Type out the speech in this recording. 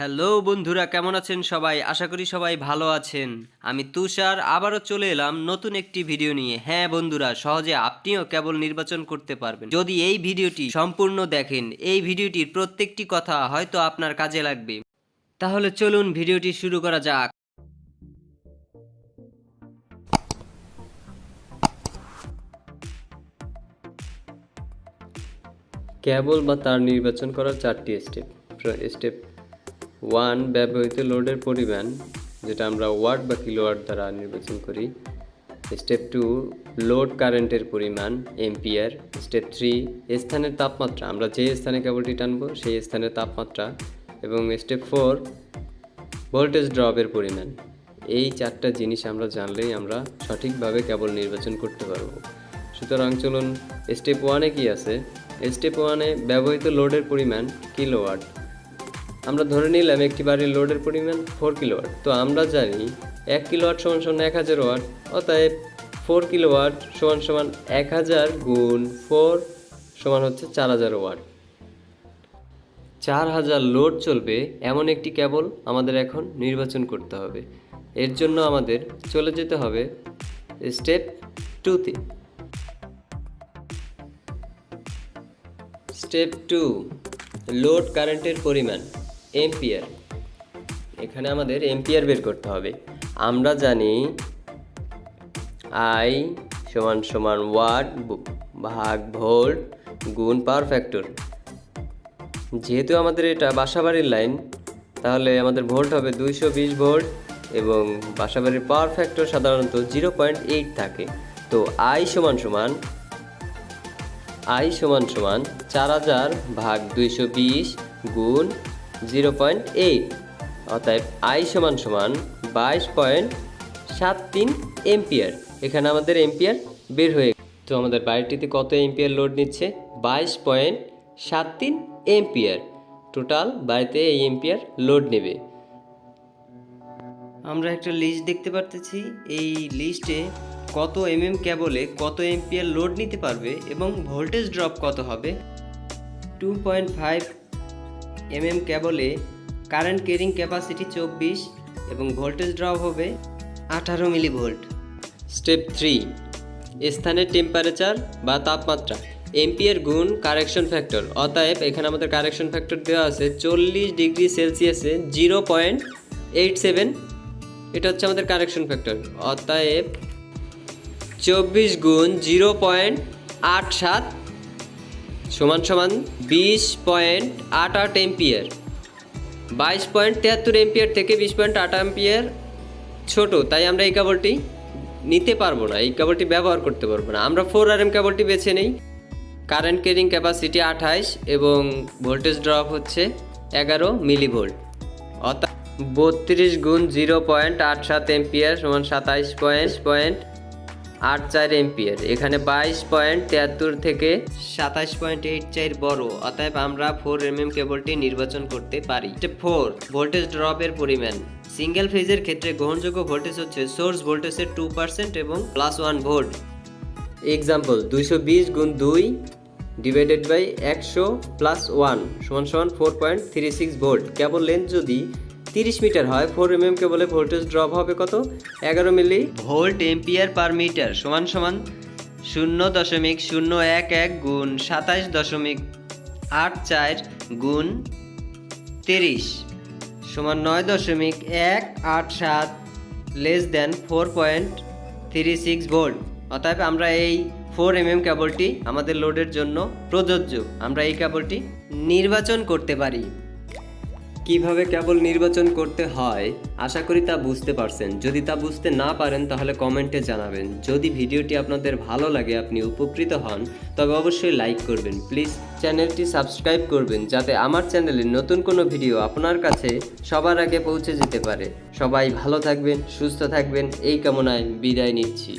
Hello বন্ধুরা, কেমন আছেন সবাই? আশা করি সবাই ভালো আছেন। আমি তুষার, আবারও চলে এলাম নতুন একটি ভিডিও নিয়ে। হ্যাঁ বন্ধুরা, সহজে আপনিও কেবল নির্বাচন করতে পারবেন। যদি এই ভিডিওটি সম্পূর্ণ দেখেন, এই ভিডিওটির প্রত্যেকটি কথা হয়তো আপনার কাজে লাগবে। তাহলে চলুন ভিডিওটি শুরু করা যাক। কেবল বা তার নির্বাচন করার চারটি স্টেপ। স্টেপ ওয়ান ব্যবহৃত লোডের পরিমাণ, যেটা আমরা ওয়াট বা কিলোওয়াট দ্বারা নির্বাচন করি স্টেপ টু লোড কারেন্টের পরিমাণ এম্পিয়ার স্টেপ থ্রি স্থানের তাপমাত্রা, আমরা যে স্থানে কেবলটি টানবো সেই স্থানের তাপমাত্রা, এবং স্টেপ ফোর ভোল্টেজ ড্রপের পরিমাণ। এই চারটা জিনিস আমরা জানলেই আমরা সঠিকভাবে কেবল নির্বাচন করতে পারব। সুতরাং চলুন স্টেপ ওয়ানে কি আছে? স্টেপ ওয়ানে ব্যবহৃত লোডের পরিমাণ কিলোওয়াট আমরা ধরে নিলাম একটি বাড়ির লোডের পরিমাণ ফোর কিলোওয়াট তো আমরা জানি এক কিলোওয়াট সমান সমান এক হাজার ওয়াট অতএব ফোর কিলোওয়াট সমান সমান এক হাজার গুণ ফোর সমান হচ্ছে চার হাজার ওয়াট চার হাজার লোড চলবে এমন একটি কেবল আমাদের এখন নির্বাচন করতে হবে। এর জন্য আমাদের চলে যেতে হবে স্টেপ টুতে স্টেপ টু লোড কারেন্টের পরিমাণ। এম্পিয়ার। এখানে আমাদের এম্পিয়ার বের করতে হবে। আমরা জানি আই সমান সমান ওয়াট ভাগ ভোল্ট গুণ পাওয়ার ফ্যাক্টর। যেহেতু আমাদের এটা বাসাবাড়ির লাইন, তাহলে আমাদের ভোল্ট হবে দুইশো বিশ ভোল্ট এবং বাসাবাড়ির পাওয়ার ফ্যাক্টর সাধারণত জিরো পয়েন্ট এইট থাকে। তো আই সমান সমান, আই সমান সমান চার হাজার ভাগ দুইশো বিশ গুণ জিরো পয়েন্ট এইট, অতএব আই সমান সমান বাইশ পয়েন্ট সাত তিন এম্পিয়ার। এখানে আমাদের এম্পিয়ার বের হয়ে তো আমাদের বাড়িটিতে কত এম্পিয়ার লোড নিচ্ছে? বাইশ পয়েন্ট সাত তিন এম্পিয়ার। টোটাল বাড়িতে এই এম্পিয়ার লোড নেবে। আমরা একটা লিস্ট দেখতে পারতেছি। এই লিস্টে কত এম এম কেবলে কত এম্পিয়ার লোড নিতে পারবে এবং ভোল্টেজ ড্রপ কত হবে? টু পয়েন্ট ফাইভ এমএম কেবলে কারেন্ট ক্যারিং ক্যাপাসিটি চব্বিশ এবং ভোল্টেজ ড্রপ হবে আঠারো মিলি ভোল্ট স্টেপ থ্রি, স্থানের টেম্পারেচার বা তাপমাত্রা। এম্পিয়ার গুণ কারেকশন ফ্যাক্টর অতএব এখানে আমাদের কারেকশন ফ্যাক্টর দেওয়া আছে চল্লিশ ডিগ্রি সেলসিয়াসে জিরো পয়েন্ট এইট সেভেন। এটা হচ্ছে আমাদের কারেকশন ফ্যাক্টর অতএব চব্বিশ গুণ জিরো পয়েন্ট আট সাত সমান সমান বিশ পয়েন্ট আট আট এম্পিয়ার। বাইশ পয়েন্ট তেহাত্তর এম্পিয়ার থেকে বিশ পয়েন্ট আট এম্পিয়ার ছোট, তাই আমরা এই কেবলটি নিতে পারব না, এই কেবলটি ব্যবহার করতে পারব না। আমরা ফোর আর এম কেবলটি বেছে নেই। কারেন্ট ক্যারিং ক্যাপাসিটি আঠাইশ এবং ভোল্টেজ ড্রপ হচ্ছে এগারো মিলি ভোল্ট অর্থাৎ বত্রিশ গুণ জিরো পয়েন্ট আট সাত এম্পিয়ার সমান সাতাইশ পয়েন্ট পয়েন্ট আট চার এম্পিয়ার। এখানে বাইশ পয়েন্ট তিয়াত্তর থেকে সাতাশ পয়েন্ট এইট চার বড় অতএব আমরা ফোর এমএম কেবলটি নির্বাচন করতে পারি। ফোর ভোল্টেজ ড্রপের পরিমাণ। সিঙ্গেল ফেজের ক্ষেত্রে গ্রহণযোগ্য ভোল্টেজ হচ্ছে সোর্স ভোল্টেজের টু পার্সেন্ট এবং প্লাস ওয়ান ভোল্ট এক্সাম্পল দুইশো বিশ গুণ দুই ডিভাইডেড বাই একশো প্লাস ওয়ান সমান সমান four point three six volt cable length যদি তিরিশ মিটার হয় ফোর এম এম কেবলে ভোল্টেজ ড্রপ হবে কত? এগারো millivolt ampere per metre সমান সমান শূন্য দশমিক শূন্য এক এক গুণ সাতাশ দশমিক আট চার গুণ তিরিশ, সমান নয় দশমিক এক আট সাত less than four point three six volt অতএব আমরা এই ফোর এম এম কেবলটি আমাদের লোডের জন্য প্রযোজ্য। আমরা এই কেবলটি নির্বাচন করতে পারি। কীভাবে কেবল নির্বাচন করতে হয়, আশা করি তা বুঝতে পারছেন। যদি তা বুঝতে না পারেন, তাহলে কমেন্টে জানাবেন। যদি ভিডিওটি আপনাদের ভালো লাগে, আপনি উপকৃত হন, তবে অবশ্যই লাইক করবেন। প্লিজ চ্যানেলটি সাবস্ক্রাইব করবেন, যাতে আমার চ্যানেলের নতুন কোনো ভিডিও আপনার কাছে সবার আগে পৌঁছে যেতে পারে। সবাই ভালো থাকবেন, সুস্থ থাকবেন, এই কামনায় বিদায় নিচ্ছি।